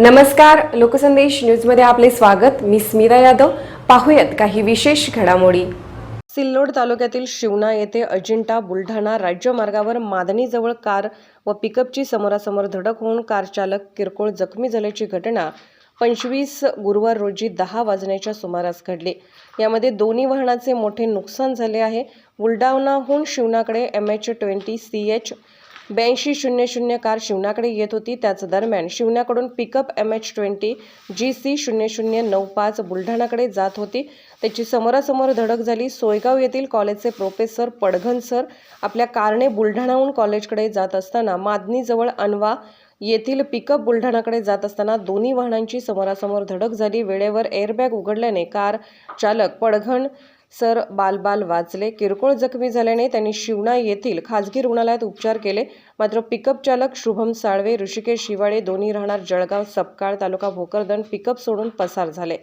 नमस्कार लोकसंदेश न्यूजमध्ये आपले स्वागत. मी स्मिता यादव. पाहूयात काही विशेष घडामोडी. सिल्लोड तालुक्यातील शिवना येथे अजिंठा बुलढाणा राज्यमार्गावर मादणीजवळ कार व पिकअपची समोरासमोर धडक होऊन कार चालक किरकोळ जखमी झाल्याची घटना पंचवीस गुरुवार रोजी दहा वाजण्याच्या सुमारास घडली. यामध्ये दोन्ही वाहनाचे मोठे नुकसान झाले आहे. बुलढाणाहून शिवनाकडे M H twenty C H ब्याऐंशी शून्य शून्य कार शिवनाकडे येत होती. त्याच दरम्यान शिवनाकडून pickup M H twenty G C शून्य शून्य नऊ पाच बुलढाणाकडे जात होती. त्याची समोरासमोर धडक झाली. सोयगाव येथील कॉलेजचे प्रोफेसर पडघन सर आपल्या कारने बुलढाणाहून कॉलेजकडे जात असताना मादनीजवळ अनवा येथील पिकअप बुलढाणाकडे जात असताना दोन्ही वाहनांची समोरासमोर धडक झाली. वेळेवर एअरबॅग उघडल्याने कार चालक पडघण सर बालबाल वाचले. किरकोळ जखमी झाल्याने त्यांनी शिवणा येथील खाजगी रुग्णालयात उपचार केले. मात्र पिकअप चालक शुभम साळवे ऋषिकेश शिवाळे दोन्ही राहणार जळगाव सपकाळ तालुका भोकरदन पिकअप सोडून पसार झाले.